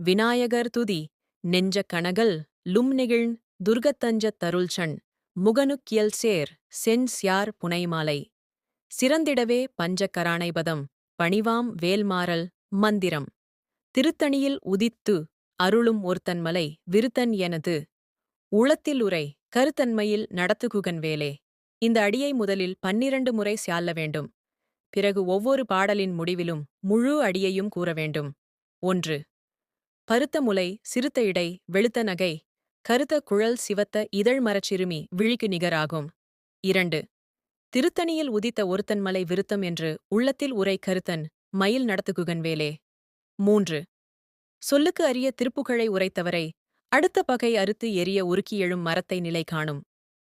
விநாயகர் துதி நெஞ்ச கணகல் லும் நெகிழ்ந் துர்கத்தஞ்சத் தருள்சண் முகனுக்கியல் சேர் சென் சியார் புனைமாலை. சிறந்திடவே பஞ்சக்கராணைபதம் பணிவாம் வேல்மாறல் மந்திரம். திருத்தணியில் உதித்து அருளும் ஒருத்தன்மலை விருத்தன் எனது. உளத்தில் உரை கருத்தன்மையில் நடத்துகுகன் வேலே. இந்த அடியை முதலில் பன்னிரண்டு முறை சியால்ல வேண்டும். பிறகு ஒவ்வொரு பாடலின் முடிவிலும் முழு அடியையும் கூற வேண்டும். ஒன்று பருத்த முலை சிறுத்த இடை வெளுத்த நகை கருத்த குழல் சிவத்த இதழ் மரச்சிறுமி விழிக்கு நிகராகும். இரண்டு திருத்தணியில் உதித்த ஒருத்தன் மலை விருத்தம் என்று உள்ளத்தில் உரை கருத்தன் மயில் நடத்துகுகன் வேலே. மூன்று சொல்லுக்கு அறிய திருப்புகழை உரைத்தவரை அடுத்த பகை அறுத்து எரிய உருக்கி எழும் மரத்தை நிலை காணும்.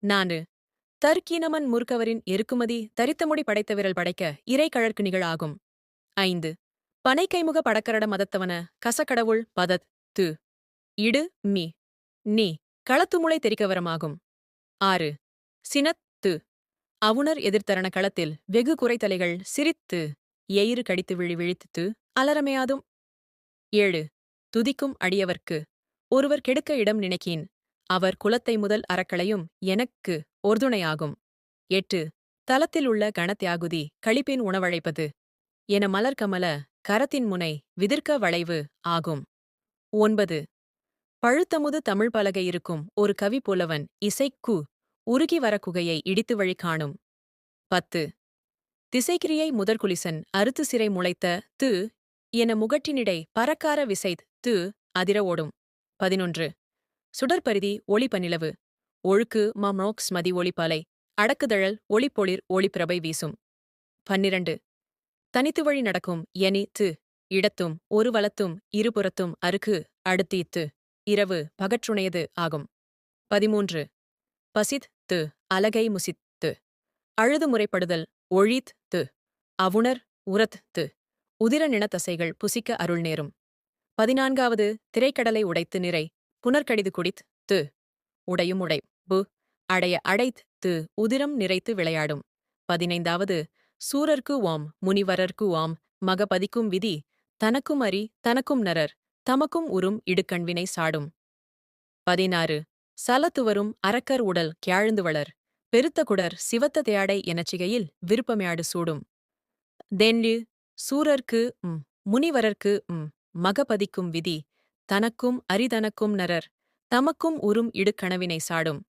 நானு தர்க்கீனமன் முறுக்கவரின் எருக்குமதி தரித்தமுடி படைத்த விரல் படைக்க இறை கழற்கு நிகழாகும். ஐந்து பனைக்கைமுக படக்கரட மதத்தவன கசக்கடவுள் பதத் து. இடு மீ. நீ களத்துமுளை தெரிக்கவரமாகும். ஆறு. சினத் து. அவுணர் எதிர்த்தரண களத்தில் வெகு குறைத்தலைகள் சிரித்து எயிறு கடித்து விழி விழித்து அலரமையாதும் ஏழு. துதிக்கும் அடியவர்க்கு. ஒருவர் கெடுக்க இடம் நினைக்கீன். அவர் குலத்தை முதல் அறக்களையும் எனக்கு ஒர்துணையாகும். எட்டு. தலத்தில் உள்ள கணத்தியாகுதி கழிப்பின் உணவழைப்பது. என மலர்கமல கரத்தின் முனை விதிர்க்க வளைவு ஆகும். ஒன்பது. பழுத்தமுது தமிழ் பலகை இருக்கும் ஒரு கவி புலவன் இசைக்கு உருகி வர குகையை இடித்து வழி காணும். பத்து. திசைக்கிரியை முதற்குலிசன் அறுத்து சிறை முளைத்த து என முகட்டினிடை பறக்கார விசைத் து அதிர ஓடும். பதினொன்று. சுடற்பரிதி ஒளிப்பநிலவு ஒழுக்கு மமோக்ஸ் மதி ஒளிப்பாலை அடக்குதழல் ஒளிப்பொளிர் ஒளிப்பிரபை வீசும். பன்னிரண்டு. தனித்து வழி நடக்கும். எனி து. இடத்தும் ஒரு வலத்தும் இருபுறத்தும் அருக்கு அடுத்தீத்து இரவு பகற்றுணையது ஆகும். பதிமூன்று. பசித் து. அலகை முசித்து அழுது முறைப்படுதல் ஒழித் து. அவுணர் உரத் து. உதிர நினத்தசைகள் புசிக்க அருள் நேரும். பதினான்காவது. திரைக்கடலை உடைத்து நிறை புனர்கடிது குடித் து. உடையும் உடை பு. அடைய அடைத் து. உதிரம் நிறைத்து விளையாடும். பதினைந்தாவது. சூரர்க்கு வாம் முனிவரர்க்கு வாம் மகபதிக்கும் விதி தனக்கும் அறி தனக்கும் நரர் தமக்கும் உறும் இடுக்கண்வினை சாடும். பதினாறு. சலத்துவரும் அரக்கர் உடல் கியாழ்ந்து வளர் பெருத்த குடர் சிவத்த தேடை எனச்சிகையில் விருப்பமையாடு சூடும். தென்லு சூரர்க்கு ம் முனிவரர்க்கு ம் மகபதிக்கும் விதி தனக்கும் அரிதனக்கும் நரர் தமக்கும் உறும் இடுக்கணவினை சாடும்.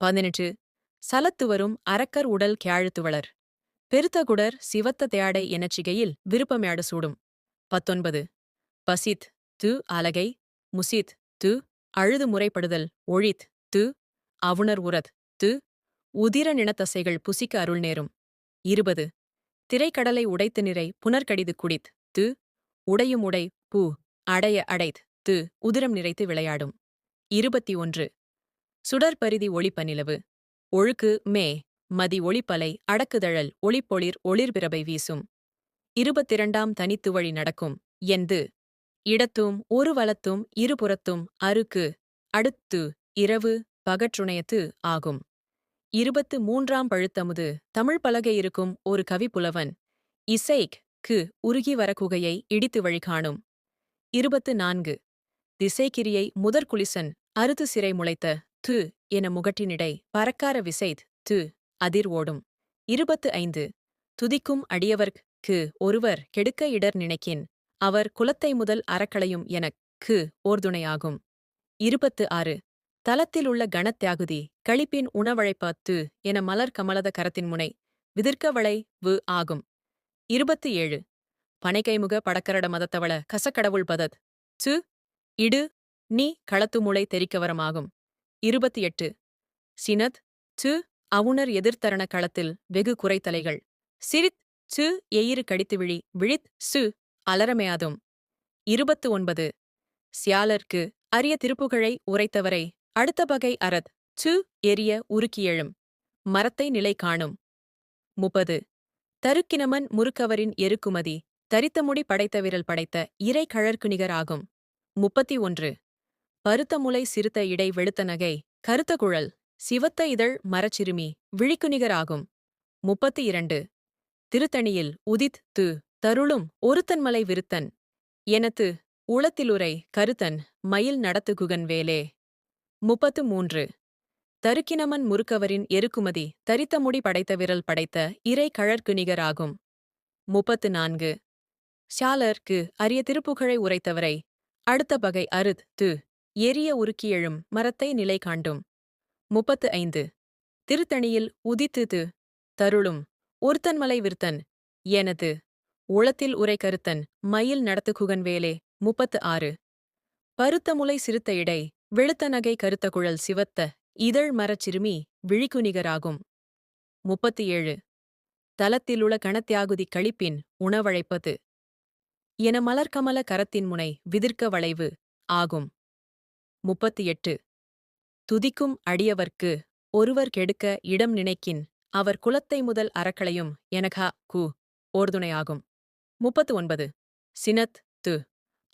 பதினெட்டு. சலத்துவரும் அரக்கர் உடல் கியாழுத்துவளர் பெருத்தகுடர் சிவத்த தேடை எனச்சிகையில் விருப்பமேடு சூடும். பத்தொன்பது. பசித் து அலகை முசித் து அழுது முறைப்படுதல் ஒழித் து அவுணர் உரத் து உதிர நினத்தசைகள் புசிக்க அருள் நேரும். இருபது. திரைக்கடலை உடைத்து நிறை புனர்கடிது குடித் து உடையும் உடை பூ அடைய அடைத் து உதிரம் நிறைத்து விளையாடும். இருபத்தி ஒன்று. சுடற்பரிதி ஒளிப்பநிலவு ஒழுக்கு மே. மதி ஒளிப்பலை அடக்குதழல் ஒளிப்பொளிர் ஒளிர்பிறபை வீசும். இருபத்திரண்டாம் தனித்துவழி நடக்கும். எந்து. இடத்தும் ஒரு வலத்தும் இருபுறத்தும் அருக்கு அடுத்து இரவு பகற்றுணையத்து ஆகும். இருபத்து மூன்றாம் பழுத்தமுது. தமிழ் பலகை இருக்கும் ஒரு கவிப்புலவன் இசைக் கு உருகி வர குகையை இடித்து வழி காணும். இருபத்து நான்கு திசைக்கிரியை முதற்குலிசன் அறுத்து சிறை முளைத்த து என முகட்டினிடை பறக்கார விசைத் து. அதிர் ஓடும். இருபத்து ஐந்து. துதிக்கும் அடியவர்க்கு ஒருவர் கெடுக்க இடர் நினைக்கின். அவர் குலத்தை முதல் அறக்களையும் எனக் கு ஓர்துணையாகும். இருபத்து ஆறு. தலத்தில் உள்ள கணத்தியாகுதி களிப்பின் உணவழைப்பாத்து என மலர் கமலத கரத்தின் முனை விதிர்க்கவளை வு ஆகும். இருபத்து ஏழு. பனைகைமுக படக்கரட மதத்தவள கசக்கடவுள் பதத் சு இடு நீ களத்துமுளை தெரிக்கவரமாகும். இருபத்தி எட்டு. சினத் சு அவுணர் எதிர்த்தரண களத்தில் வெகு குறைத்தலைகள். சிரித் சு எயிறு கடித்து விழி விழித் சு அலரமையாதும் இருபத்து ஒன்பது சியாலர்க்கு அரிய திருப்புகழை உரைத்தவரை அடுத்த பகை அறத் சு எரிய உருக்கியெழும் மரத்தை நிலை காணும். முப்பது. தருக்கினமன் முறுக்கவரின் எருக்குமதி தரித்தமுடி படைத்த விரல் படைத்த இறை கழற்கு நிகர் ஆகும். முப்பத்தி ஒன்று. பருத்த முலை சிறுத்த இடை வெளுத்த நகை கருத்த குழல் சிவத்த இதழ் மரச்சிறுமி விழிக்கு ஆகும். முப்பத்தி இரண்டு திருத்தணியில் உதித் து தருளும் ஒருத்தன்மலை விருத்தன். எனத்து உளத்திலுரை கருத்தன் மயில் நடத்துகுகன் வேலே. முப்பத்து மூன்று தருக்கினமன் முறுக்கவரின் எருக்குமதி தரித்த முடி படைத்த விரல் படைத்த இறை கழற்குணிகராகும் முப்பத்து நான்கு ஷாலர்க்கு அரிய திருப்புகழை உரைத்தவரை அடுத்த பகை அருத் து எரிய உருக்கியெழும் மரத்தை நிலை காண்டும். முப்பத்து ஐந்து. திருத்தணியில் உதித்துது தருளும் ஒருத்தன்மலை விருத்தன் எனது உளத்தில் உரை கருத்தன் மயில் நடத்துகுகன் வேலே. முப்பத்து ஆறு. பருத்த முலை சிறுத்த இடை வெளுத்த நகை கருத்த குழல் சிவத்த இதழ் மரச் சிறுமி விழிக்குநிகராகும் முப்பத்து ஏழு. தலத்திலுள்ள கணத்தியாகுதி கழிப்பின் உணவழைப்பது என மலர்கமல கரத்தின் முனை விதிர்க்க வளைவு ஆகும். முப்பத்து எட்டு. துதிக்கும் அடியவர்க்கு ஒருவர் கெடுக்க இடம் நினைக்கின். அவர் குலத்தை முதல் அறக்களையும் எனகா கு. ஓர்துணையாகும் முப்பத்து ஒன்பது சினத் து.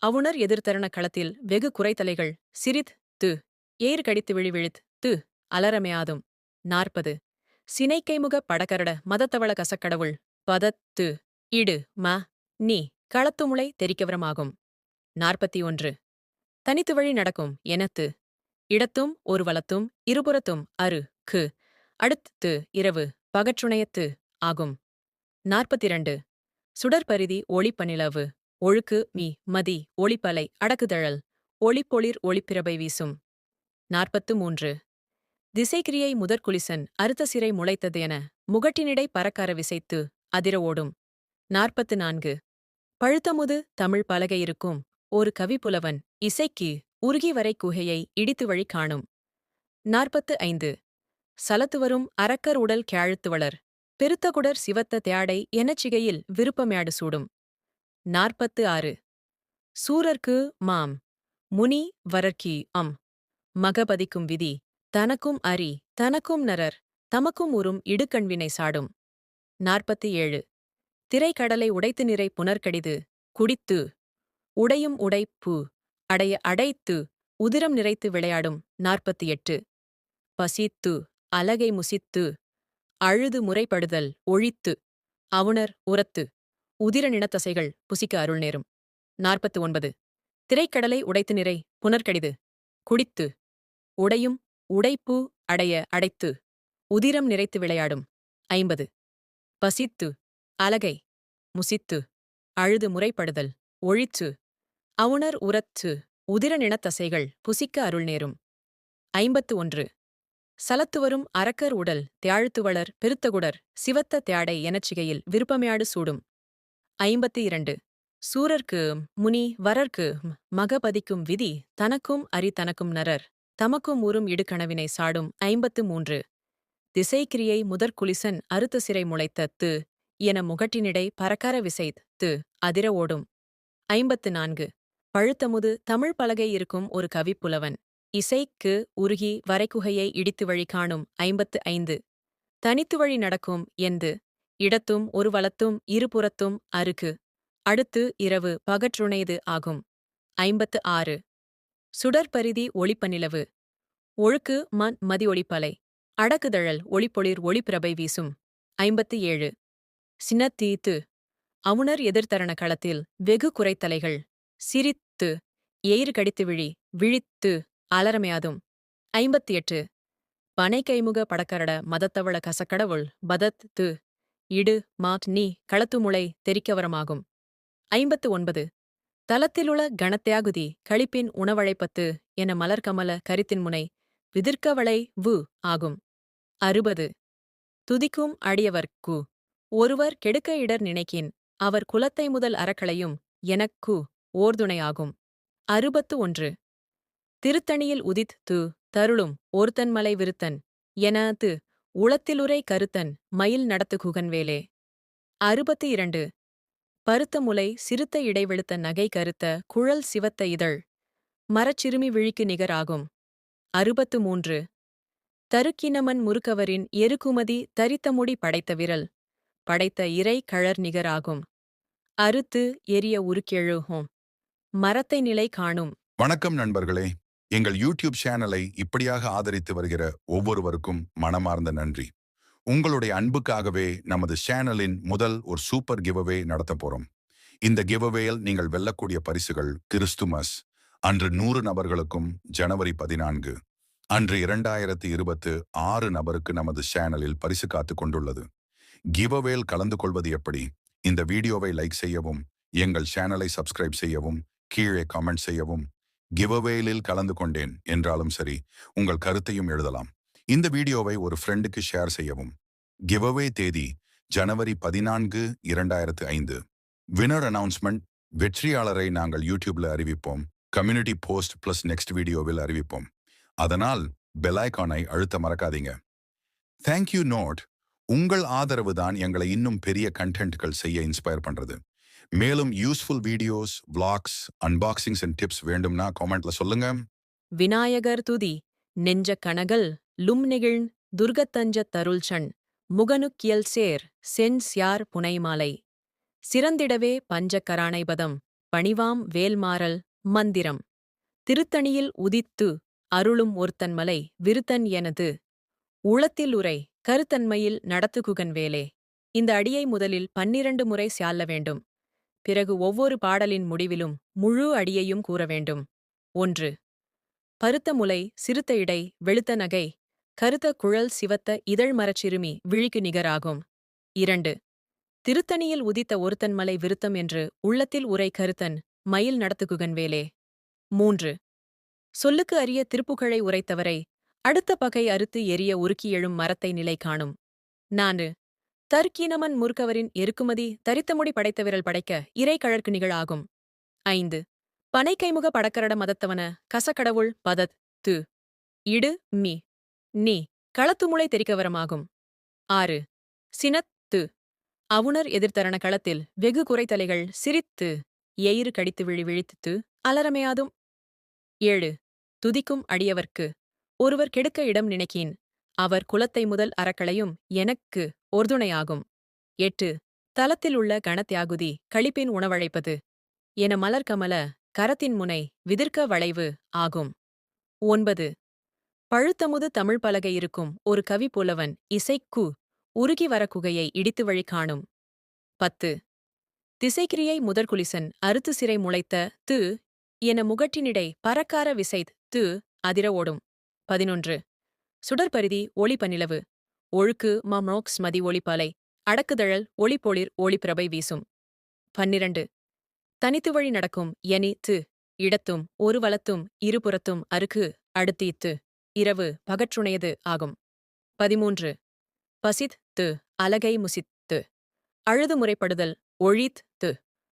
அவுணர் எதிர்த்தரண களத்தில் வெகு குறைத்தலைகள். சிரித் து. ஏர் கடித்து விழிவிழித் து. அலரமையாதும் நாற்பது. சினைக்கைமுக படகரட மதத்தவள கசக்கடவுள். பதத் து. இடு ம நீ களத்துமுளை தெரிக்கவரமாகும். நாற்பத்தி ஒன்று. தனித்து வழி நடக்கும் எனத்து இடத்தும் ஒரு வலத்தும் இருபுறத்தும் அரு கு. அடுத்து இரவு பகற்றுணையத்து ஆகும். நாற்பத்திரண்டு. சுடற்பரிதி ஒளிப்பனிலவு. ஒழுக்கு மீ மதி ஒளிப்பலை அடக்குதழல். ஒளிப்பொளிர் ஒளிப்பிரபை வீசும். நாற்பத்து மூன்று திசைக்கிரியை முதற்குலிசன் அறுத்த சிறை முளைத்தது என முகட்டினிடை பறக்கற விசைத்து அதிர ஓடும். நாற்பத்து நான்கு பழுத்தமுது தமிழ் பலகை இருக்கும். ஒரு கவிப்புலவன் இசைக்கு உருகி வரை குகையை இடித்து வழி காணும். நாற்பத்து ஐந்து சலத்துவரும் அரக்கர் உடல் கேழ்த்துவளர். பெருத்தகுடர் சிவத்த தியாடை எனச்சிகையில் விருப்பமேடு சூடும். நாற்பத்து ஆறு சூரர்க்கு மாம். முனி வரர்க்கி அம். மகபதிக்கும் விதி. தனக்கும் அரி. தனக்கும் நரர். தமக்கும் உறும் இடுக்கண்வினை சாடும். நாற்பத்தி ஏழு திரைக்கடலை உடைத்து நிறை புனர்கடிது. குடித்து. உடையும் உடைப்பு அடைய அடைத்து உதிரம் நிறைத்து விளையாடும் நாற்பத்தி எட்டு பசித்து அலகை முசித்து அழுது முறைப்படுதல் ஒழித்து அவுணர் உரத்து உதிர நினத்தசைகள் புசிக்க அருள் நேரும். நாற்பத்து ஒன்பது திரைக்கடலை உடைத்து நிறை புனர்கடிது குடித்து உடையும் உடைப்பு அடைய அடைத்து உதிரம் நிறைத்து விளையாடும். ஐம்பது. பசித்து அலகை முசித்து அழுது முறைப்படுதல் ஒழித்து அவுணர் உரத்து உதிர நினத்தசைகள் புசிக்க அருள் நேரும். ஐம்பத்து ஒன்று. சலத்துவரும் அரக்கர் உடல் தியாழ்த்துவளர் பெருத்தகுடர் சிவத்த தியாடை எனச்சிகையில் விருப்பமையாடு சூடும். ஐம்பத்தி இரண்டு. சூரர்க்கு முனி வரர்க்கு மகபதிக்கும் விதி தனக்கும் அரி தனக்கும் நரர் தமக்கும் ஊறும் இடுக்கனவினை சாடும். ஐம்பத்து மூன்று. திசைக்கிரியை முதற்குலிசன் அறுத்த சிறை முளைத்த து என முகட்டினிடை பரக்கார விசை து அதிர ஓடும். ஐம்பத்து நான்கு. பழுத்தமுது தமிழ் பலகை இருக்கும் ஒரு கவிப்புலவன் இசைக்கு உருகி வரைக்குகையை இடித்து வழி காணும் ஐம்பத்து ஐந்து. தனித்து வழி நடக்கும் எந்து. இடத்தும் ஒரு வலத்தும் இருபுறத்தும் அருக்கு. அடுத்து இரவு பகற்றுணைது ஆகும். ஐம்பத்து ஆறு. சுடற்பரிதி ஒளிப்பநிலவு ஒழுக்கு மன் மதி ஒளிப்பலை. அடக்குதழல் ஒளிப்பொளிர் ஒளிப்பிரபை வீசும். ஐம்பத்து ஏழு. சினத்தீத்து அவுணர் எதிர்த்தரண களத்தில் வெகு குறைத்தலைகள். சிரித்து எயிறு கடித்து விழி விழித்து அலரமையாதும் ஐம்பத்தி எட்டு பனை கைமுக படக்கரட மதத்தவள கசக்கடவுள் பதத் து இடு மாட் நீ களத்துமுளை தெரிக்கவரமாகும். ஐம்பத்து ஒன்பது தலத்திலுள கணத்தியாகுதி களிப்பின் உணவழைப்பத்து என மலர்கமல கரித்தின் முனை விதிர்க்கவளை வு ஆகும். அறுபது. துதிக்கும் அடியவர்க்கு ஒருவர் கெடுக்க இடர் நினைக்கின் அவர் குலத்தை முதல் அறக்களையும் எனக்கு ஓர்துணையாகும். அறுபத்து ஒன்று திருத்தணியில் உதித் து தருளும் ஒருத்தன்மலை விருத்தன் என து உளத்திலுரை கருத்தன் மயில் நடத்து குகன்வேலே அறுபத்து இரண்டு பருத்த முலை சிறுத்த இடைவெளுத்த நகை கருத்த குழல் சிவத்த இதழ் மரச்சிறுமி விழிக்கு நிகராகும். அறுபத்து மூன்று தருக்கினமன் முறுக்கவரின் எருக்குமதி தரித்தமுடி படைத்த விரல் படைத்த இறை கழர் நிகராகும். அறுத்து எரிய உருக்கெழுகும். மரத்தை நிலை காணும். வணக்கம் நண்பர்களே. எங்கள் யூடியூப் சேனலை இப்படியாக ஆதரித்து வருகிற ஒவ்வொருவருக்கும் மனமார்ந்த நன்றி. உங்களுடைய அன்புக்காகவே நமது சேனலின் முதல் ஒரு சூப்பர் கிவ்அவே நடத்த போறோம். இந்த கிவ்அவேயில் நீங்கள் வெல்லக்கூடிய பரிசுகள் கிறிஸ்துமஸ் அன்று நூறு நபர்களுக்கும் ஜனவரி பதினான்கு அன்று இரண்டாயிரத்தி இருபத்து ஆறு நபருக்கு நமது சேனலில் பரிசு காத்து கொண்டுள்ளது. கிவ்அவேல் கலந்து கொள்வது எப்படி? இந்த வீடியோவை லைக் செய்யவும் எங்கள் சேனலை சப்ஸ்கிரைப் செய்யவும் கீழே கமெண்ட் செய்யவும் கிவ்அவேலில் கலந்து கொண்டேன் என்றாலும் சரி உங்கள் கருத்தையும் எழுதலாம். இந்த வீடியோவை ஒரு ஃப்ரெண்டுக்கு ஷேர் செய்யவும். கிவ்அவே தேதி ஜனவரி பதினான்கு இரண்டாயிரத்து ஐந்து. வினர் அனௌன்ஸ்மெண்ட் வெற்றியாளரை நாங்கள் யூடியூப்ல அறிவிப்போம். கம்யூனிட்டி போஸ்ட் பிளஸ் நெக்ஸ்ட் வீடியோவில் அறிவிப்போம். அதனால் பெல் அழுத்த மறக்காதீங்க. தேங்க்யூ நோட் உங்கள் ஆதரவு தான் எங்களை இன்னும் பெரிய கண்டென்ட்கள் செய்ய இன்ஸ்பயர் பண்றது. மேலும் useful videos blogs unboxings and tips வேண்டும்னா காமெண்ட்ல சொல்லுங்க. விநாயகர் துதி நெஞ்ச கணகல் லும் நெகிழ்ந் துர்கத்தஞ்ச தருள்சண் முகனுக்கியல் சேர் சென் சியார் புனைமாலை. சிறந்திடவே பஞ்ச கராணைபதம் பணிவாம் வேல்மாறல் மந்திரம். திருத்தணியில் உதித்து அருளும் ஒருத்தன்மலை விருத்தன் எனது. உளத்தில் உரை கருத்தன்மையில் நடத்துகுகன் வேலே. இந்த அடியை முதலில் பன்னிரண்டு முறை சால்ல வேண்டும். பிறகு ஒவ்வொரு பாடலின் முடிவிலும் முழு அடியையும் கூற வேண்டும். ஒன்று. பருத்த முலை சிறுத்த இடை வெளுத்த நகை கருத்த குழல் சிவத்த இதழ் மரச்சிறுமி விழிக்கு நிகராகும். இரண்டு. திருத்தணியில் உதித்த ஒருத்தன் மலை விருத்தம் என்று உள்ளத்தில் உரை கருத்தன் மயில் நடத்துகுகன் வேலே. மூன்று. சொல்லுக்கு அறிய திருப்புகழை உரைத்தவரை அடுத்த பகை அறுத்து எரிய உருக்கி எழும் மரத்தை நிலை காணும். நான் தர்க்கீனமன் மூர்க்கவரின் எருக்குமதி தரித்தமுடி படைத்த விரல் படைக்க இறை கழற்கு நிகழாகும். ஐந்து. பனை கைமுக படக்கரட மதத்தவன கசக்கடவுள் பதத் து. இடு மி. நீ. களத்துமுளை தெரிக்கவரமாகும். ஆறு. சினத் து. அவுணர் எதிர்த்தரண களத்தில் வெகு குறைத்தலைகள் சிரித்து எயிறு கடித்து விழி விழித்து அலரமையாதும் ஏழு. துதிக்கும் அடியவர்க்கு. ஒருவர் கெடுக்க இடம் நினைக்கீன். அவர் குலத்தை முதல் அறக்களையும் எனக்கு ஒர்துணையாகும். எட்டு தலத்தில் உள்ள கணத்தியாகுதி களிப்பின் உணவழைப்பது. என மலர்கமல கரத்தின் முனை விதிர்க்க வளைவு ஆகும். ஒன்பது பழுத்தமுது தமிழ் பலகை இருக்கும் ஒரு கவி புலவன் இசைக்கு உருகி வர குகையை இடித்து வழி காணும். பத்து திசைக்கிரியை முதற்குலிசன் அறுத்து சிறை முளைத்த து என முகட்டினிடை பறக்கார விசைத் து அதிர ஓடும். பதினொன்று சுடற்பரிதி ஒளிப்பநிலவு ஒழுக்கு மமோக்ஸ் மதி ஒளிப்பாலை. அடக்குதழல் ஒளிப்பொளிர் ஒளிப்பிரபை வீசும். பன்னிரண்டு. தனித்து வழி நடக்கும் எனி து. இடத்தும் ஒரு வலத்தும் இருபுறத்தும் அருக்கு அடுத்தீத்து இரவு பகற்றுணையது ஆகும். பதிமூன்று. பசித் து. அலகை முசித்து அழுது முறைப்படுதல் ஒழித் து.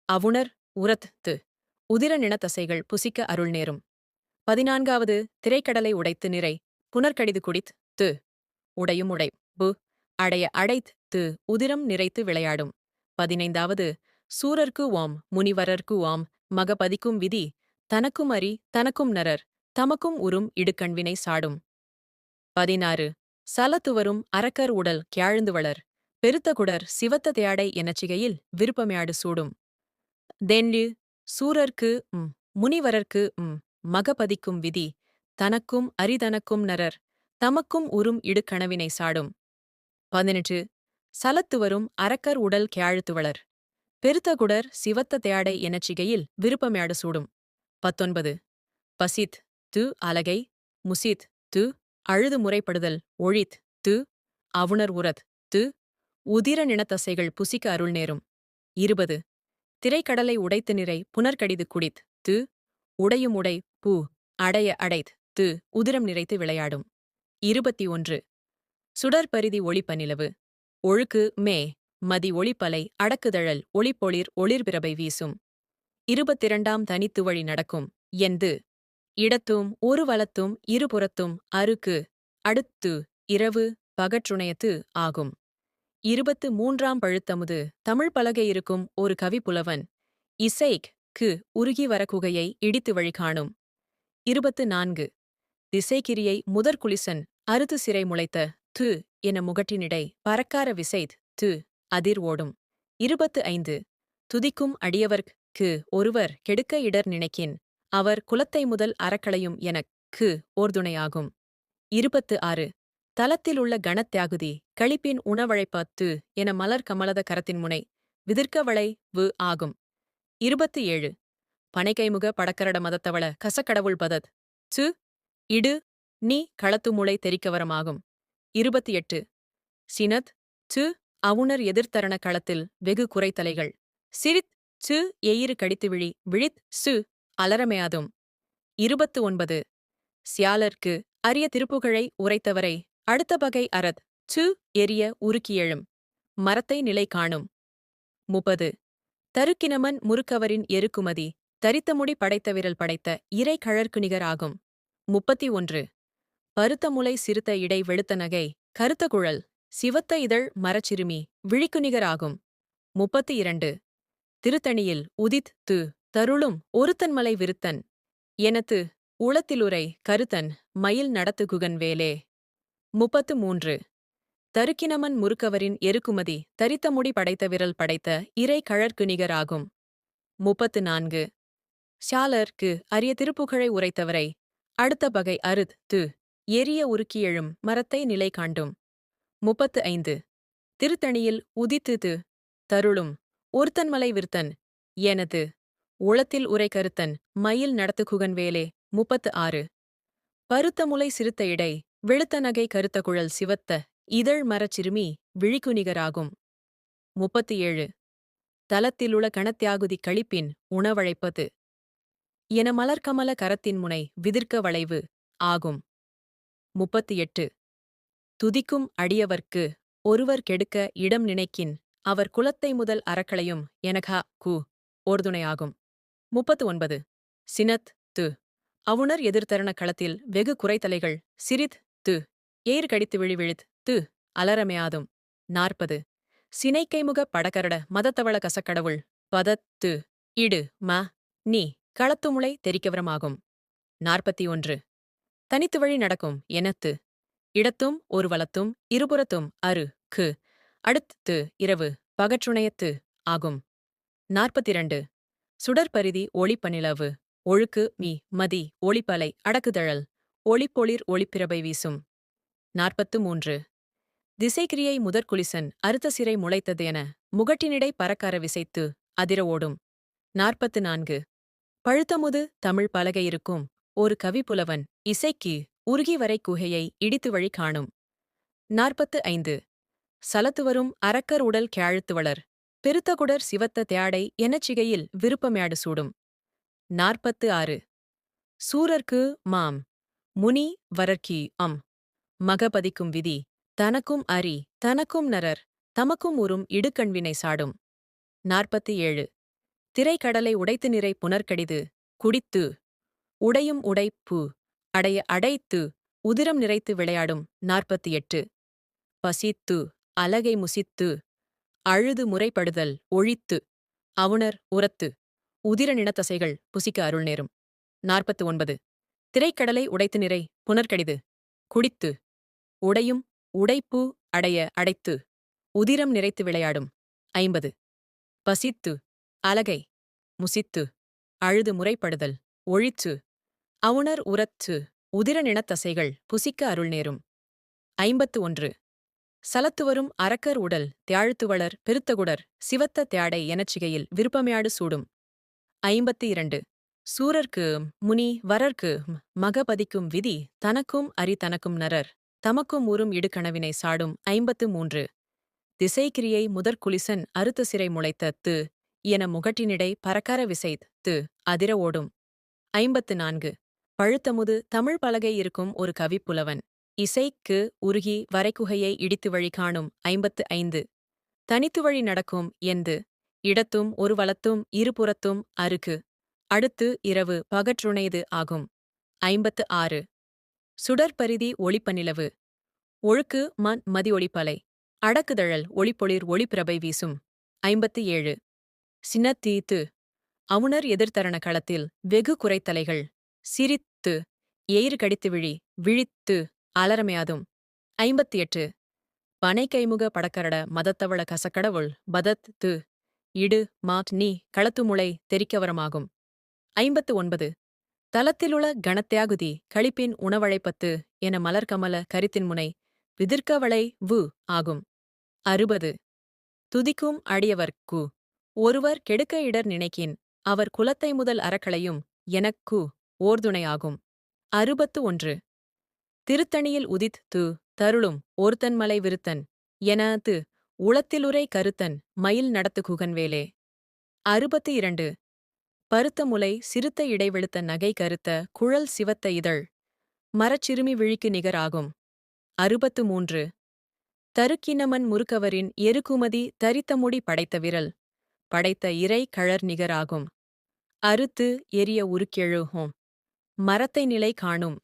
அவுணர் உரத் து. உதிர நினத்தசைகள் புசிக்க அருள் நேரும். பதினான்காவது. திரைக்கடலை உடைத்து நிறை. புனர்கடிது குடித் து. உடையும் உடை. பு. அடைய அடைத் து. உதிரம் நிறைத்து விளையாடும். பதினைந்தாவது. சூரர்க்கு ஓம் முனிவரர்க்கு ஓம் மகபதிக்கும் விதி தனக்கும் அறி தனக்கும் நரர் தமக்கும் உறும் இடுக்கண்வினை சாடும். பதினாறு. சலத்துவரும் அரக்கர் உடல் கியாழ்ந்து வளர். பெருத்த குடர் சிவத்த தேடை எனச்சிகையில் விருப்பமையாடு சூடும். தென்லு. சூரர்க்கு ம் முனிவரர்க்கு ம் மகபதிக்கும் விதி தனக்கும் அரிதனக்கும் நரர் தமக்கும் உறும் இடுக்கணவினை சாடும். பதினெட்டு சலத்துவரும் அரக்கர் உடல் கியாழ்த்துவளர் பெருத்தகுடர் சிவத்த தேடை எனச்சிகையில் விருப்பமையாடு சூடும். பத்தொன்பது பசித் து அலகை முசித் து அழுது முறைப்படுதல் ஒழித் து அவுணர் உரத் து உதிர நினத்தசைகள் புசிக்க அருள் நேரும். இருபது திரைக்கடலை உடைத்து நிறை புனர்கடிது குடித் து உடையும் உடை பூ அடைய அடைத் து உதிரம் நிறைத்து விளையாடும். இருபத்தி ஒன்று. சுடற்பரிதி ஒளிப்பநிலவு ஒழுக்கு மே. மதி ஒளிப்பலை அடக்குதழல் ஒளிப்பொளிர் ஒளிர்பிரபை வீசும். இருபத்திரண்டாம் தனித்து வழி நடக்கும். எந்து. இடத்தும் ஒரு வலத்தும் இருபுறத்தும் அருக்கு அடுத்து இரவு பகற்றுணையத்து ஆகும். இருபத்து மூன்றாம் பழுத்தமுது. தமிழ் பலகை இருக்கும் ஒரு கவிப்புலவன் இசைக் கு உருகி வர குகையை இடித்து வழி காணும் இருபத்து நான்கு. திசைகிரியை முதற்குலிசன் அறுத்து சிறை முளைத்த து என முகட்டினிடை பறக்கார விசைத் து அதிர் ஓடும். இருபத்து ஐந்து. துதிக்கும் அடியவர்க்கு ஒருவர் கெடுக்க இடர் நினைக்கின் அவர் குலத்தை முதல் அறக்களையும் எனக் கு ஓர்துணையாகும். இருபத்து ஆறு. தலத்தில் உள்ள கணத்தியாகுதி களிப்பின் உணவழைப்பத்து என மலர் கமலத கரத்தின் முனை விதிர்க்க வளை வு ஆகும். இருபத்து ஏழு. பனைகைமுக படக்கரட மதத்தவள கசக்கடவுள் பதத் சு இடு நீ களத்துமுளை தெரிக்கவரமாகும். இருபத்தி எட்டு சினத் சு அவுணர் எதிர்த்தரண களத்தில் வெகு குறைத்தலைகள். சிரித் சு எயிறு கடித்து விழி விழித் சு அலரமையாதும் இருபத்து ஒன்பது சியாலர்க்கு அரிய திருப்புகழை உரைத்தவரை அடுத்த பகை அறத் சு எரிய உருக்கியெழும் மரத்தை நிலை காணும். முப்பது. தருக்கினமன் முறுக்கவரின் எருக்குமதி தரித்தமுடி படைத்த விரல் படைத்த இறை கழற்குணிகராகும். முப்பத்தி ஒன்று. பருத்த முலை சிறுத்த இடை வெளுத்த நகை கருத்த குழல் சிவத்த இதழ் மரச்சிறுமி விழிக்குநிகராகும் முப்பத்தி இரண்டு. திருத்தணியில் உதித் து தருளும் ஒருத்தன்மலை விருத்தன் எனத்து உளத்திலுரை கருத்தன் மயில் நடத்து குகன் வேலே. முப்பத்து மூன்று. தருக்கினமன் முறுக்கவரின் எருக்குமதி தரித்த முடி படைத்த விரல் படைத்த இறை கழற்குநிகராகும் முப்பத்து நான்கு. ஷாலர்க்கு அரிய திருப்புகழை உரைத்தவரை அடுத்த பகை அருத் து. எரிய உருக்கியெழும் மரத்தை நிலை காண்டும். முப்பத்து ஐந்து திருத்தணியில் உதித்து து. தருளும். ஒருத்தன்மலை விருத்தன். எனது. உளத்தில் உரை கருத்தன். மயில் நடத்து குகன் வேலே. முப்பத்து ஆறு பருத்த முலை சிறுத்த இடை. வெளுத்த நகை கருத்த குழல் சிவத்த. இதழ் மரச்சிறுமி விழிக்கு நிகராகும் முப்பத்தி ஏழு தலத்திலுள்ள கணத்தியாகுதி கழிப்பின் உணவழைப்பது. என மலர்கமல கரத்தின் முனை விதிர்க்க வளைவு ஆகும். முப்பத்தி எட்டு துதிக்கும் அடியவர்க்கு ஒருவர் கெடுக்க இடம் நினைக்கின் அவர் குலத்தை முதல் அறக்களையும் எனகா கு ஓர்துணையாகும் முப்பத்து ஒன்பது சினத் து. அவுணர் எதிர்த்தரண களத்தில் வெகு குறைத்தலைகள் சிரித் து. ஏர் கடித்து விழிவிழித் து. அலரமையாதும் நாற்பது. சினைக்கைமுக படகரட மதத்தவள கசக்கடவுள் பதத் து. இடு ம நீ. களத்துமுளை தெரிக்கவரமாகும். நாற்பத்தி ஒன்று. தனித்து வழி நடக்கும். எனத்து இடத்தும் ஒரு வலத்தும் இருபுறத்தும் அரு கு. அடுத்து இரவு. பகற்றுணையத்து ஆகும். நாற்பத்திரண்டு சுடற்பரிதி ஒளிப்பநிலவு ஒழுக்கு மீ மதி ஒளிப்பலை அடக்குதழல். ஒளிப்பொளிர் ஒளிப்பிரபை வீசும். நாற்பத்து மூன்று. திசைக்கிரியை முதற்குலிசன் அறுத்த சிறை முளைத்தது என முகட்டினிடை பறக்கார விசைத்து அதிர ஓடும். நாற்பத்து நான்கு. பழுத்தமுது தமிழ் பலகை இருக்கும். ஒரு புலவன் இசைக்கு உருகி வரை குகையை இடித்து வழி காணும். நாற்பத்து ஐந்து சலத்துவரும் அரக்கர் உடல் கியாழ்த்துவளர் பெருத்தகுடர் சிவத்த தியாடை எனச்சிகையில் விருப்பமேடு சூடும். நாற்பத்து ஆறு சூரர்க்கு மாம். முனி வரர்க்கி அம். மகபதிக்கும் விதி தனக்கும் அரி தனக்கும் நரர் தமக்கும் உறும் இடுக்கண்வினை சாடும். நாற்பத்தி ஏழு திரைக்கடலை உடைத்து நிறை புனர்கடிது குடித்து. உடையும் உடைப்பு. அடைய அடைத்து. உதிரம் நிறைத்து விளையாடும். நாற்பத்தி எட்டு. பசித்து. அலகை முசித்து. அழுது முறைப்படுதல். ஒழித்து. அவுணர். உரத்து. உதிர நினத்தசைகள் புசிக்க அருள் நேரும். நாற்பத்து ஒன்பது. திரைக்கடலை உடைத்து நிறை. புனர்கடிது குடித்து. உடையும். உடைப்பு. அடைய அடைத்து. உதிரம் நிறைத்து விளையாடும். ஐம்பது. பசித்து. அலகை முசித்து அழுது முறைப்படுதல் ஒழித்து அவுணர் உரத்து உதிரநினத் தசைகள் புசிக்க அருள் நேரும். ஐம்பத்து ஒன்று. சலத்துவரும் அரக்கர் உடல் தியாழ்த்துவளர் பெருத்தகுடர் சிவத்த தியாடை எனச்சிகையில் விருப்பமையாடு சூடும். ஐம்பத்தி இரண்டு. சூரர்க்கு முனி வரர்க்கு மகபதிக்கும் விதி தனக்கும் அரி தனக்கும் நரர் தமக்கும் ஊறும் இடுக்கனவினை சாடும். ஐம்பத்து மூன்று. திசைக்கிரியை முதற்குலிசன் அறுத்த சிறை முளைத்த து என முகட்டினிடை பறக்கர விசைத் து அதிர ஓடும். ஐம்பத்து நான்கு பழுத்தமுது தமிழ் பலகை இருக்கும் ஒரு கவிப்புலவன் இசைக்கு உருகி வரைக்குகையை இடித்து வழி காணும் ஐம்பத்து ஐந்து தனித்து வழி நடக்கும் எந்து இடத்தும் ஒரு வலத்தும் இருபுறத்தும் அருக்கு. அடுத்து இரவு பகற்றுணைது ஆகும். ஐம்பத்து ஆறு சுடற்பரிதி ஒளிப்பநிலவு ஒழுக்கு மன் மதி ஒளிப்பலை. அடக்குதழல் ஒளிப்பொளிர் ஒளிப்பிரபை வீசும். ஐம்பத்து ஏழு சினத்தீத்து அவுணர் எதிர்த்தரண களத்தில் வெகு குறைத்தலைகள். சிரித்து எயிறு கடித்து விழி விழித்து அலரமையாதும் ஐம்பத்தி எட்டு பனை கைமுக படக்கரட மதத்தவள கசக்கடவுள் பதத் து இடு மாட் நீ களத்துமுளை தெரிக்கவரமாகும். ஐம்பத்து ஒன்பது தலத்திலுள கணத்தியாகுதி களிப்பின் உணவழைப்பத்து என மலர்கமல கரித்தின் முனை விதிர்க்கவளை வு ஆகும். அறுபது துதிக்கும் அடியவர்க்கு ஒருவர் கெடுக்க இடர் நினைக்கின் அவர் குலத்தை முதல் அறக்களையும் எனக்கு ஓர்துணையாகும். அறுபத்து ஒன்று திருத்தணியில் உதித் து தருளும் ஒருத்தன்மலை விருத்தன் என து உளத்திலுரை கருத்தன் மயில் நடத்து குகன்வேலே. அறுபத்து இரண்டு பருத்த முலை சிறுத்த இடைவெளுத்த நகை கருத்த குழல் சிவத்த இதழ் மரச்சிறுமி விழிக்கு நிகராகும். அறுபத்து மூன்று. தருக்கினமன் முறுக்கவரின் எருக்குமதி தரித்தமுடி படைத்த விரல் படைத்த இறை கழற் நிகராகும். அறுத்து எரிய உருக்கெழுகும். மரத்தை நிலை காணும்.